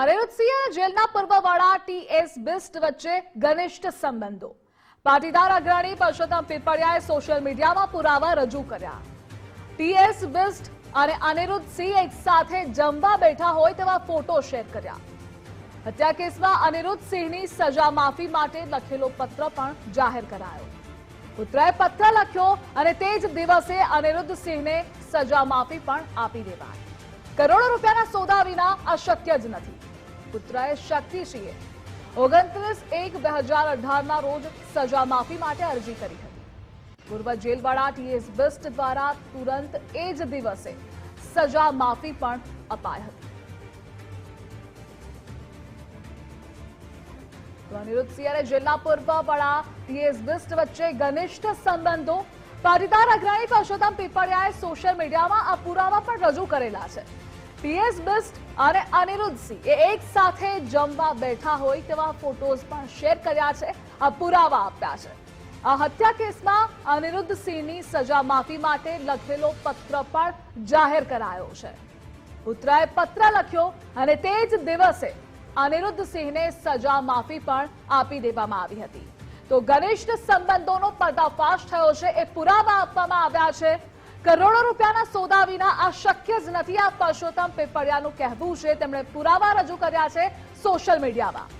અનિરુદ્ધસિંહ અને જેલના પૂર્વવાળા ટીએસ બિસ્ટ વચ્ચે ઘનિષ્ઠ સંબંધો. પાટીદાર અગ્રણી પરસોત્તમ પીપળિયાએ સોશિયલ મીડિયામાં પુરાવા રજૂ કર્યા. ટીએસ બિસ્ટ અને અનિરુદ્ધસિંહ એક સાથે જમવા બેઠા હોય તેવા ફોટો શેર કર્યા. હત્યા કેસમાં અનિરુદ્ધસિંહની સજા માફી માટે લખેલો પત્ર પણ જાહેર કરાયો. પુત્રએ પત્ર લખ્યો અને તે જ દિવસે અનિરુદ્ધસિંહને સજા માફી પણ આપી દેવાય કરોડો રૂપિયાના સોદા વિના અશક્ય જ નથી. પુત્રએ શક્તિસિંહે ઓગણત્રીસ એક બે હજાર અઢારના રોજ સજા માફી માટે અરજી કરી હતી. પૂર્વ જેલવાળા ટીએસ બિસ્ટ દ્વારા તુરંત એ જ દિવસે સજા માફી પણ અપાઈ હતી. અનિરુદ્ધ અને જેલના પૂર્વ વડા ટીએસ બિસ્ટ વચ્ચે ઘનિષ્ઠ સંબંધો પાટીદાર અગ્રણી પરસોત્તમ પીપળિયાએ સોશિયલ મીડિયામાં આ પુરાવા પણ રજૂ કરેલા છે. ટીએસ બિસ્ટ અને અનિરુદ્ધ સિંહ એ એક સાથે જમવા બેઠા હોય તેવા ફોટોઝ પણ શેર કર્યા છે, આ પુરાવા આપ્યા છે. આ હત્યા કેસમાં અનિરુદ્ધ સિંહની સજા માફી માટે લખેલો પત્ર પણ જાહેર કરાયો છે. પુત્રએ પત્ર લખ્યો અને તે જ દિવસે અનિરુદ્ધ સિંહને સજા માફી પણ આપી દેવામાં આવી હતી. તો ઘનિષ્ઠ સંબંધોનો પર્દાફાશ થયો છે, એ પુરાવા આપવામાં આવ્યા છે કરોડો રૂપિયાના સોદા વિના આ શક્ય જ નથી. આ પરસોત્તમ પેપડિયાનું કહેવું છે. તેમણે પુરાવા રજૂ કર્યા છે સોશિયલ મીડિયામાં.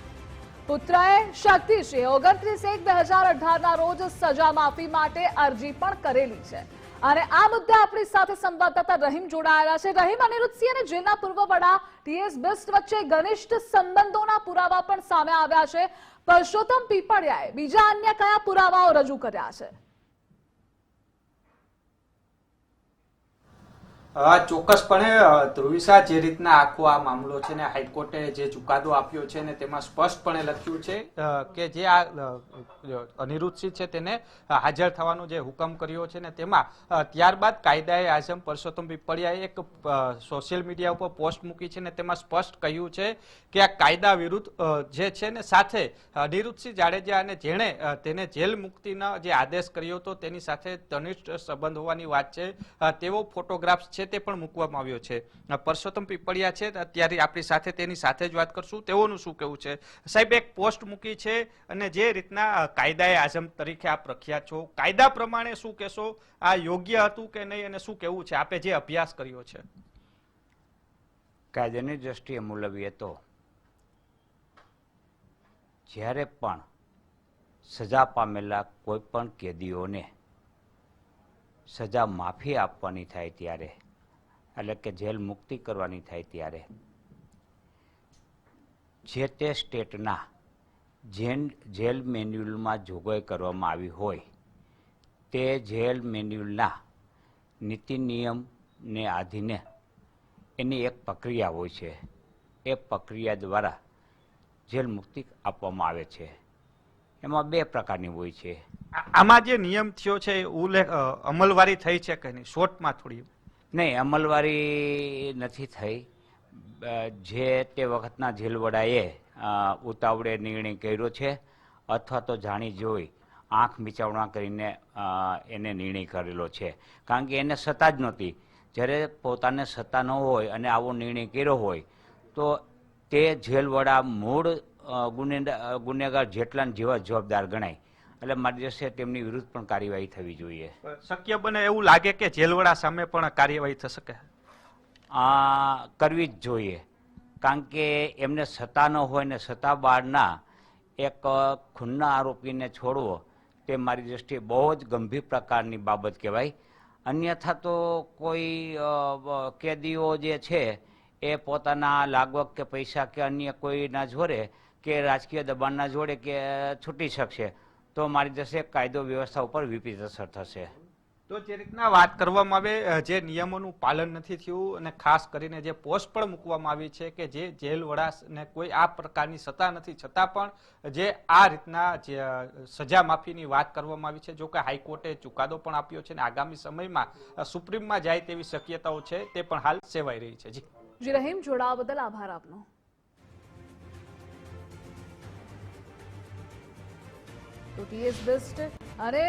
પુત્રએ શક્તિસિંહ ઓગણત્રીસ એક બે હજાર અઢારના રોજ સજા માફી માટે અરજી પણ કરેલી છે. અને આ મુદ્દે આપણી સાથે સંવાદદાતા રહીમ જોડાયેલા છે. રહીમ અનિરુદ્ધસિંહ અને જેલના પૂર્વ વડા ટીએસ બિસ્ટ વચ્ચે ઘનિષ્ઠ સંબંધોના પુરાવા પણ સામે આવ્યા છે. પરસોત્તમ પીપળિયાએ બીજા અન્ય કયા પુરાવાઓ રજૂ કર્યા છે? ચોક્કસપણે ધ્રુવિસા જે રીતના આખો આ મામલો છે ને, હાઈકોર્ટે જે ચુકાદો આપ્યો છે ને, તેમાં સ્પષ્ટપણે લખ્યું છે કે જે આ અનિરુદ્ધસિંહ છે તેને હાજર થવાનો જે હુકમ કર્યો છે ને, તેમાં ત્યારબાદ કાયદાએ આઝમ પરસોત્તમ પીપળિયાએ એક સોશિયલ મીડિયા ઉપર પોસ્ટ મૂકી છે ને, તેમાં સ્પષ્ટ કહ્યું છે કે આ કાયદા વિરુદ્ધ જે છે ને, સાથે અનિરુદ્ધસિંહ જાડેજા અને જેણે તેને જેલ મુક્તિનો જે આદેશ કર્યો હતો, તેની સાથે ઘનિષ્ઠ સંબંધ હોવાની વાત છે. તેવો ફોટોગ્રાફ્સ છે તે પણ મૂકવામાં આવ્યો છે. પરસોત્તમ પીપળિયા છે, અત્યારે આપણી સાથે તેની સાથે જ વાત કરશું. તેઓનું શું કેવું છે? સાહેબ, એક પોસ્ટ મૂકી છે અને જે રીતના કાયદાએ આઝમ તરીકે આપ પ્રખ્યાત છો. કાયદા પ્રમાણે શું કહેશો? આ યોગ્ય હતું કે નહીં અને શું કેવું છે? આપે જે અભ્યાસ કર્યો છે. કાયદાની દ્રષ્ટિએ મુલવીએ તો જ્યારે પણ સજા પામેલા કોઈ પણ કેદીઓને સજા માફી આપવાની થાય ત્યારે એટલે કે જેલ મુક્તિ કરવાની થાય ત્યારે. જે તે સ્ટેટના જેન જેલ મેન્યુઅલમાં જોગવાઈ કરવામાં આવી હોય, તે જેલ મેન્યુઅલના નીતિ નિયમને આધીને એની એક પ્રક્રિયા હોય છે. એ પ્રક્રિયા દ્વારા જેલ મુક્તિ આપવામાં આવે છે. એમાં બે પ્રકારની હોય છે. આમાં જે નિયમ થયો છે એ ઉલ્લેખ અમલવારી થઈ છે કે નહીં? શોર્ટમાં થોડી. નહીં, અમલવારી નથી થઈ. જે તે વખતના જેલ વડાએ ઉતાવળે નિર્ણય કર્યો છે, અથવા તો જાણી જોઈ, આંખ મીચાવણા કરીને એને નિર્ણય કરેલો છે. કારણ કે એને સત્તા જ નહોતી. જ્યારે પોતાને સત્તા ન હોય અને આવો નિર્ણય કર્યો હોય, તો તે જેલ વડા મૂળ ગુનેગાર જેટલા જેવા જવાબદાર ગણાય. એટલે મારી દ્રષ્ટિએ તેમની વિરુદ્ધ પણ કાર્યવાહી થવી જોઈએ. શક્ય બને એવું લાગે કે જેલવડા સામે પણ કાર્યવાહી થઈ શકે? આ કરવી જ જોઈએ. કારણ કે એમને સત્તા ન હોય ને સત્તા બહારના એક ખૂનના આરોપીને છોડવો તે મારી દ્રષ્ટિએ બહુ જ ગંભીર પ્રકારની બાબત કહેવાય. અન્યથા તો કોઈ કેદીઓ જે છે એ પોતાના લાગવક કે પૈસા કે અન્ય કોઈના જોડે કે રાજકીય દબાણના જોડે કે છૂટી શકશે. તો મારી જશે કાયદો વ્યવસ્થા ઉપર વિપરીત અસર થશે. તો જે રીતના વાત કરવામાં આવે જે નિયમોનું પાલન નથી થયું અને ખાસ કરીને જે પોસ્ટ પણ મૂકવામાં આવી છે કે જે જેલ વડાને કોઈ આ પ્રકારની સત્તા નથી છતાં પણ જે આ રીતના જે સજા માફીની વાત કરવામાં આવી છે જો કે હાઈકોર્ટે ચુકાદો પણ આપ્યો છે અને આગામી સમયમાં સુપ્રીમમાં જાય તેવી શક્યતાઓ છે તે પણ હાલ સેવાઈ રહી છે. જી. જી રહીમ જોડાવા બદલ આભાર આપનો. તો ટીએસ બિસ્ટ અને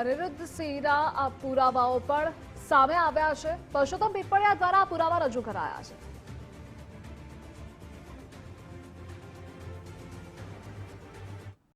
અનિરુદ્ધ સિંહના આ પુરાવાઓ પણ સામે આવ્યા છે. પરસોત્તમ પીપળિયા દ્વારા પુરાવા રજૂ કરાયા છે.